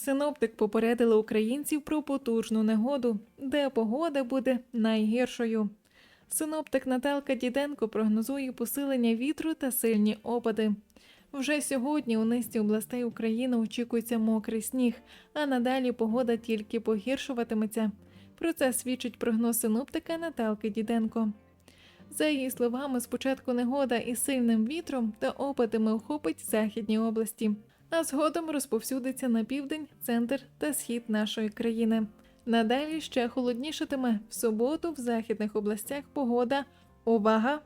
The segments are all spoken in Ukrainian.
Синоптик попередили українців про потужну негоду, де погода буде найгіршою. Синоптик Наталка Діденко прогнозує посилення вітру та сильні опади. Вже сьогодні у низці областей України очікується мокрий сніг, а надалі погода тільки погіршуватиметься. Про це свідчить прогноз синоптика Наталки Діденко. За її словами, спочатку негода із сильним вітром та опадами охопить західні області, а згодом розповсюдиться на південь, центр та схід нашої країни. Надалі ще холоднішатиме в суботу в західних областях погода. Увага!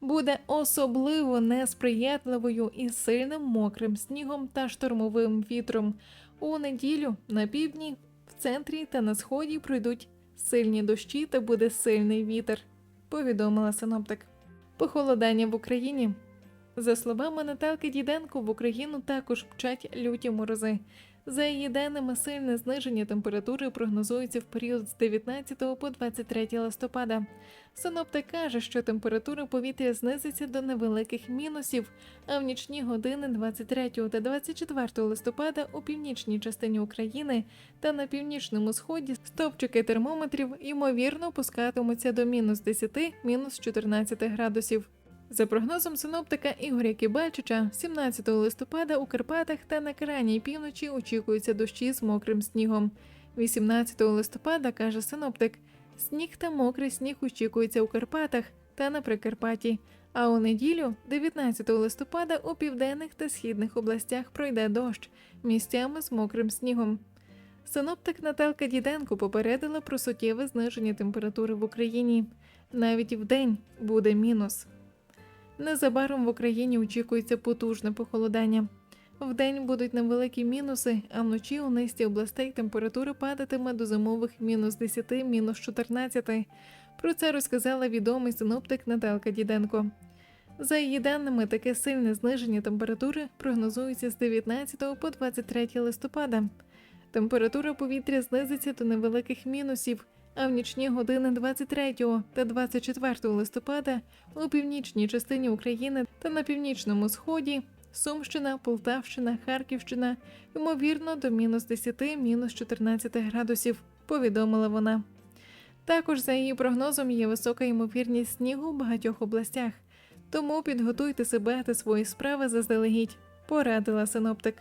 Буде особливо несприятливою із сильним мокрим снігом та штормовим вітром. У неділю на півдні, в центрі та на сході пройдуть сильні дощі та буде сильний вітер, повідомила синоптик. Похолодання в Україні. За словами Наталки Діденко, в Україну також вчать люті морози. За її даними, сильне зниження температури прогнозується в період з 19 по 23 листопада. Синоптик каже, що температура повітря знизиться до невеликих мінусів, а в нічні години 23 та 24 листопада у північній частині України та на північному сході стовпчики термометрів ймовірно опускатимуться до мінус 10, мінус 14 градусів. За прогнозом синоптика Ігоря Кібальчича, 17 листопада у Карпатах та на крайній півночі очікуються дощі з мокрим снігом. 18 листопада, каже синоптик, сніг та мокрий сніг очікується у Карпатах та на Прикарпатті. А у неділю, 19 листопада, у південних та східних областях пройде дощ місцями з мокрим снігом. Синоптик Наталка Діденко попередила про суттєве зниження температури в Україні. Навіть вдень буде мінус. Незабаром в Україні очікується потужне похолодання. Вдень будуть невеликі мінуси, а вночі у низці областей температура падатиме до зимових мінус 10, мінус 14. Про це розказала відомий синоптик Наталка Діденко. За її даними, таке сильне зниження температури прогнозується з 19 по 23 листопада. Температура повітря знизиться до невеликих мінусів, а в нічні години 23 та 24 листопада у північній частині України та на північному сході Сумщина, Полтавщина, Харківщина, ймовірно, до мінус 10, мінус 14 градусів, повідомила вона. Також за її прогнозом є висока ймовірність снігу в багатьох областях, тому підготуйте себе та свої справи заздалегідь, порадила синоптик.